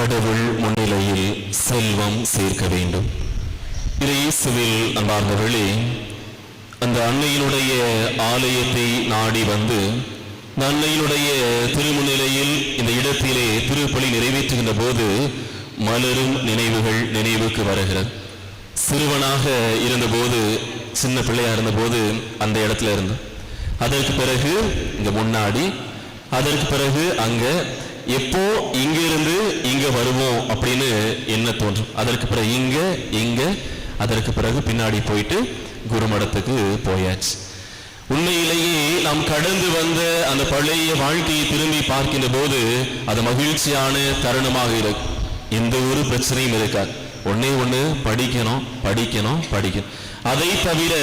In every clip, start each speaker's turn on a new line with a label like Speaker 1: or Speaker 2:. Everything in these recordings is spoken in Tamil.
Speaker 1: கடவுள் முன்னிலையில் செல்வம் சேர்க்க வேண்டும். இது இயேசுவில் அன்பார்ந்தவர்களே அந்த அன்னையினுடைய ஆலயத்தை நாடி வந்து இந்த அன்னையினுடைய திருமுன்னிலையில் இந்த இடத்திலே திருப்பலி நிறைவேற்றுகின்ற போது மலரும் நினைவுகள் நினைவுக்கு வருகிறது. சிறுவனாக இருந்தபோது சின்ன பிள்ளையா இருந்தபோது அந்த இடத்துல இருந்து அதற்கு பிறகு இங்கே முன்னாடி அதற்கு பிறகு அங்க எப்போ இங்க இருந்து இங்க வருவோம் அப்படின்னு என்ன தோன்றும்? அதற்கு பிறகு இங்க இங்க அதற்கு பிறகு பின்னாடி போயிட்டு குருமடத்துக்கு போயாச்சு. உண்மையிலேயே நாம் கடந்து வந்த அந்த பழைய வாழ்க்கையை திரும்பி பார்க்கின்ற போது அது மகிழ்ச்சியான தருணமாக இருக்கும் எந்த ஒரு பிரச்சனையும் இருக்காது. ஒண்ணே ஒண்ணு படிக்கணும் படிக்கணும் படிக்கணும். அதை தவிர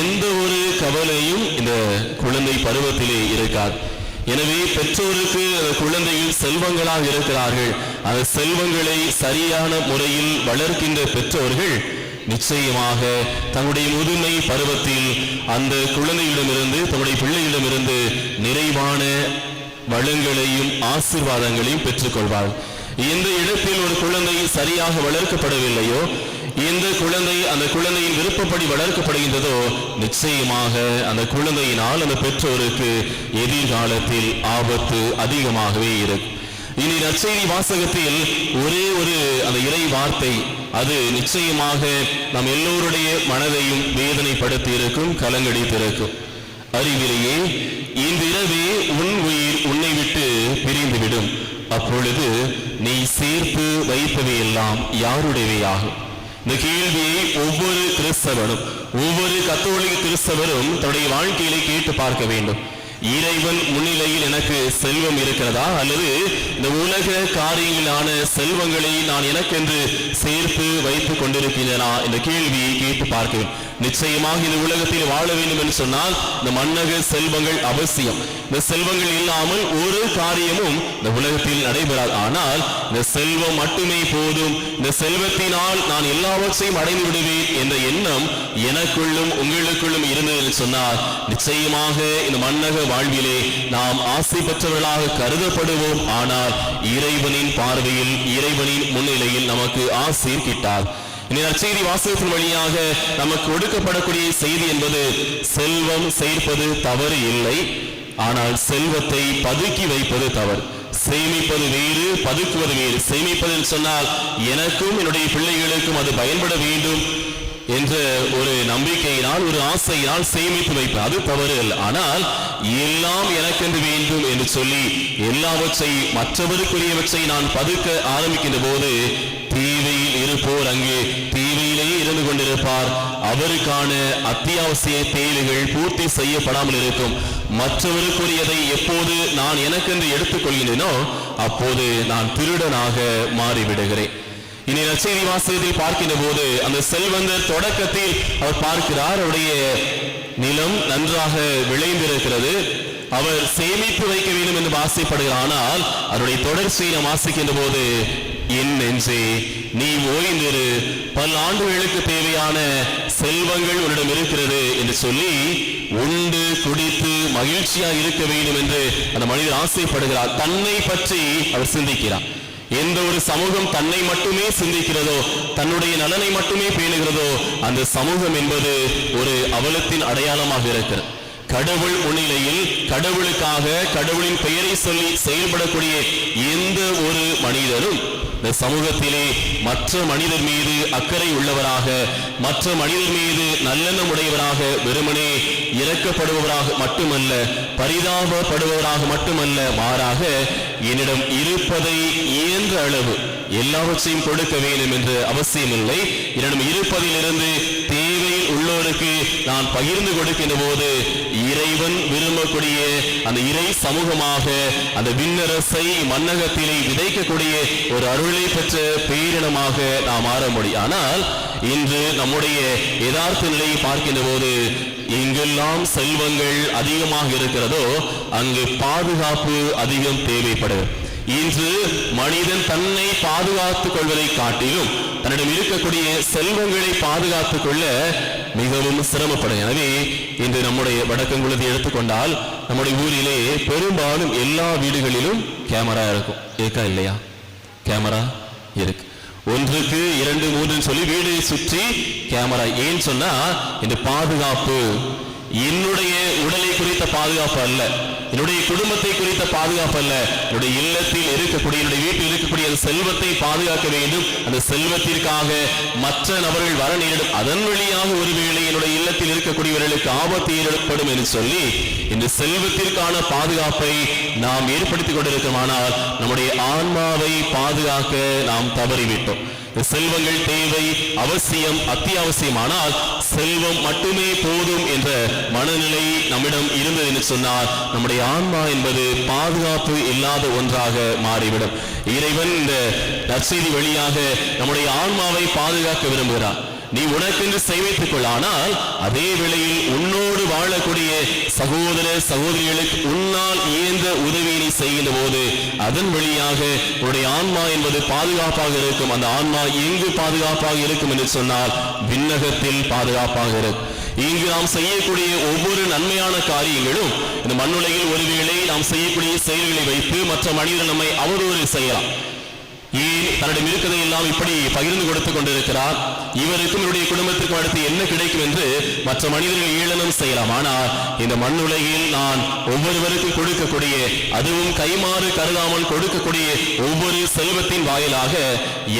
Speaker 1: எந்த ஒரு கவலையும் இந்த குழந்தை பருவத்திலே இருக்காது. எனவே பெற்றோருக்கு அந்த குழந்தைகள் செல்வங்களாக இருக்கிறார்கள். அந்த செல்வங்களை சரியான முறையில் வளர்க்கின்ற பெற்றோர்கள் நிச்சயமாக தங்களுடைய முதுமை பருவத்தில் அந்த குழந்தையிடமிருந்து தங்களுடைய பிள்ளையிடமிருந்து நிறைவான வளங்களையும் ஆசீர்வாதங்களையும் பெற்றுக்கொள்வார் எந்த இடத்தில் ஒரு குழந்தை சரியாக வளர்க்கப்படவில்லையோ எந்த குழந்தை அந்த குழந்தையின் விருப்பப்படி வளர்க்கப்படுகின்றதோ நிச்சயமாக அந்த குழந்தையினால் அந்த பெற்றோருக்கு எதிர்காலத்தில் ஆபத்து அதிகமாகவே இருக்கும் இனி நற்செய்தி வாசகத்தில் ஒரே ஒரு அந்த இறை வார்த்தை அது நிச்சயமாக நம் எல்லோருடைய மனதையும் வேதனைப்படுத்தி இருக்கும் கலங்கடித்து அறிவிலேயே இன்றிரவே உன் உயிர் உன்னை விட்டு பிரிந்துவிடும். அப்பொழுது நீ சேர்த்து வைப்பவையெல்லாம் யாருடையவையாகும்? இந்த கேள்வியை ஒவ்வொரு கிறிஸ்தவனும் ஒவ்வொரு கத்தோலிக கிறிஸ்தவரும் தன்னுடைய வாழ்க்கையிலே கேட்டு பார்க்க வேண்டும். இறைவன் முன்னிலையில் எனக்கு செல்வம் இருக்கிறதா? அல்லது இந்த உலக காரியங்களான செல்வங்களை நான் எனக்கென்று சேர்த்து வைத்துக் கொண்டிருக்கிறேனா? இந்த கேள்வியை கேட்டு பார்க்கிறேன். நிச்சயமாக இந்த உலகத்தில் வாழ வேண்டும் என்று சொன்னால் இந்த மன்னக செல்வங்கள் அவசியம். இந்த செல்வங்கள் இல்லாமல் ஒரு காரியமும் இந்த உலகத்தில் நடைபெறாது. ஆனால் இந்த செல்வம் மட்டுமே போதும். இந்த செல்வத்தினால் நான் எல்லாவற்றையும் அடைந்து விடுவேன் என்ற எண்ணம் எனக்குள்ளும் உங்களுக்குள்ளும் இருந்தது என்று சொன்னால் நிச்சயமாக இந்த மன்னக வாழ்விலே நாம் ஆசை பெற்றவர்களாக கருதப்படுவோம். ஆனால் இறைவனின் பார்வையில் இறைவனின் முன்னிலையில் நமக்கு ஆசை கிட்டார் இனி நற்செய்தி வாசகத்தின் வழியாக நமக்கு ஒடுக்கப்படக்கூடிய செய்தி என்பது செல்வம் சேர்ப்பது தவறு இல்லை. ஆனால் செல்வத்தை பதுக்கி வைப்பது தவறு. சேமிப்பது வேறு பதுக்குவது வேறு. சேமிப்பது என்று சொன்னால் எனக்கும் என்னுடைய பிள்ளைகளுக்கும் அது பயன்பட வேண்டும். என்ற ஒரு நம்பிக்கையினால் ஒரு ஆசையினால் சேமித்து வைப்பேன். அது தவறு அல்ல. ஆனால் எல்லாம் எனக்கென்று வேண்டும் என்று சொல்லி எல்லாவற்றை மற்றவருக்குரியவற்றை நான் பதுக்க ஆரம்பிக்கின்ற போது தீவையில் இருப்போர் அங்கே தீவையிலேயே இருந்து கொண்டிருப்பார். அவருக்கான அத்தியாவசிய தேவைகள் பூர்த்தி செய்யப்படாமல் இருக்கும். மற்றவருக்குரியதை எப்போது நான் எனக்கென்று எடுத்துக்கொள்கிறேனோ அப்போது நான் திருடனாக மாறிவிடுகிறேன். இனி நற்செய்தி வாசகத்தில் பார்க்கின்ற போது அந்த செல்வந்தர் தொடக்கத்தில் அவர் பார்க்கிறார். அவருடைய நிலம் நன்றாக விளைந்திருக்கிறது. அவர் சேமித்து வைக்க வேண்டும் என்று ஆசைப்படுகிறார். ஆனால் அவருடைய தொடர்ச்சியை நாம் வாசிக்கின்ற போது என் நெஞ்சே நீ ஓய்ந்திரு. பல ஆண்டுகளுக்கு தேவையான செல்வங்கள் உன்னிடம் இருக்கிறது என்று சொல்லி உண்டு குடித்து மகிழ்ச்சியா இருக்க வேண்டும் என்று அந்த மனிதர் ஆசைப்படுகிறார். தன்னை பற்றி அவர் சிந்திக்கிறார். எந்த ஒரு சமூகம் தன்னை மட்டுமே சிந்திக்கிறதோ தன்னுடைய நலனை மட்டுமே பேணுகிறதோ அந்த சமூகம் என்பது ஒரு அவலத்தின் அடையாளமாக இருக்கிறது. கடவுள் முன்னிலையில் கடவுளுக்காக கடவுளின் பெயரை சொல்லி செயல்படக்கூடிய எந்த ஒரு மனிதரும் இந்த சமூகத்திலே மற்ற மனிதர் மீது அக்கறை உள்ளவராக மற்ற மனிதர் மீது நல்லெண்ணம் உடையவராக வெறுமனே இறக்கப்படுபவராக மட்டுமல்ல பரிதாபப்படுபவராக மட்டுமல்ல மாறாக என்னிடம் இருப்பதை இயன்ற அளவு எல்லாவற்றையும் கொடுக்க வேண்டும் என்று அவசியமில்லை. என்னிடம் இருப்பதிலிருந்து தேவையில் உள்ளோருக்கு நான் பகிர்ந்து கொடுக்கின்ற போது இறைவன் விரும்பக்கூடிய அந்த இறை சமூகமாக அந்த விண்ணரசை மன்னகத்திலே விதைக்கக்கூடிய ஒரு அருளை பெற்ற பேரினமாக நாம் மாற முடியும். ஆனால் இன்று நம்முடைய யதார்த்த நிலையை பார்க்கின்ற போது எங்கெல்லாம் செல்வங்கள் அதிகமாக இருக்கிறதோ அங்கு பாதுகாப்பு அதிகம் தேவைப்படுகிறது. இன்று மனிதன் தன்னை பாதுகாத்துக் கொள்வதை காட்டிலும் தன்னிடம் இருக்கக்கூடிய செல்வங்களை பாதுகாத்துக் கொள்ள மிகவும் சிரமப்படும். எனவே இன்று நம்முடைய வடக்கங்குளத்தை எடுத்துக்கொண்டால் நம்முடைய ஊரிலே பெரும்பாலும் எல்லா வீடுகளிலும் கேமரா இருக்கும். இருக்கா இல்லையா? கேமரா இருக்கு. ஒன்றுக்கு இரண்டு மூன்று சொல்லி வீடு சுற்றி கேமரா. ஏன்னு சொன்னா இந்த பாதுகாப்பு. என்னுடைய உடலை குறித்த பாதுகாப்பு அல்ல. என்னுடைய குடும்பத்தை குறித்த பாதுகாப்பு அல்ல. என்னுடைய இல்லத்தில் இருக்கக்கூடிய என்னுடைய வீட்டில் இருக்கக்கூடிய அந்த செல்வத்தை பாதுகாக்க வேண்டும். அந்த செல்வத்திற்காக மற்ற நபர்கள் வர நேரிடும். அதன் வழியாக ஒருவேளை என்னுடைய இல்லத்தில் இருக்கக்கூடியவர்களுக்கு ஆபத்து ஏற்படும் என்று சொல்லி இந்த செல்வத்திற்கான பாதுகாப்பை நாம் ஏற்படுத்திக் கொண்டிருக்கோமானால் நம்முடைய ஆன்மாவை பாதுகாக்க நாம் தவறிவிட்டோம். செல்வங்கள் தேவை அவசியம் அத்தியாவசியமானால் செல்வம் மட்டுமே போதும் என்ற மனநிலை நம்மிடம் இருந்தது என்று சொன்னால் நம்முடைய ஆன்மா என்பது பாதுகாப்பு இல்லாத ஒன்றாக மாறிவிடும். இறைவன் இந்த நற்செய்தி வழியாக நம்முடைய ஆன்மாவை பாதுகாக்க விரும்புகிறார். நீ உனக்கென்று சேமித்துக் கொள் ஆனால் அதே வேளையில் உன்னோடு வாழக்கூடிய சகோதர சகோதரிகளுக்கு உன்னால் இயந்த உதவியை நீ செய்கின்ற போது அதன் வழியாக உன்னுடைய ஆன்மா என்பது பாதுகாப்பாக இருக்கும். அந்த ஆன்மா எங்கு பாதுகாப்பாக இருக்கும் என்று சொன்னால் விண்ணகத்தில் பாதுகாப்பாக இருக்கும். இங்கு நாம் செய்யக்கூடிய ஒவ்வொரு நன்மையான காரியங்களும் இந்த மண்ணுலகில் ஒருவேளை நாம் செய்யக்கூடிய செயல்களை வைத்து மற்ற மனிதர் நம்மை அவதூறு செய்யலாம். ஏன் தன்னுடைய மிருக்கதை எல்லாம் இப்படி பகிர்ந்து கொடுத்து கொண்டிருக்கிறார். இவருக்கும் இவருடைய குடும்பத்திற்கும் அடுத்து என்ன கிடைக்கும் என்று மற்ற மனிதர்கள் ஏளனம் செய்யலாம். ஆனால் இந்த மண்ணுலகில் நான் ஒவ்வொருவருக்கும் கொடுக்கக்கூடிய அதுவும் கைமாறு கருதாமல் கொடுக்கக்கூடிய ஒவ்வொரு செல்வத்தின் வாயிலாக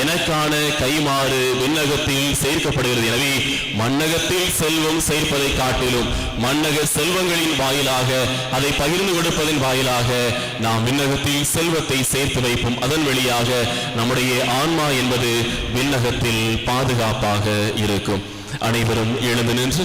Speaker 1: எனக்கான கைமாறு விண்ணகத்தில் சேர்க்கப்படுகிறது. எனவே மண்ணகத்தில் செல்வம் சேர்ப்பதை காட்டிலும் மண்ணக செல்வங்களின் வாயிலாக அதை பகிர்ந்து கொடுப்பதன் வாயிலாக நாம் விண்ணகத்தில் செல்வத்தை சேர்த்து வைப்போம். அதன் வழியாக நம் நம்முடைய ஆன்மா என்பது விண்ணகத்தில் பாதுகாப்பாக இருக்கும். அனைவரும் எழுந்து நின்று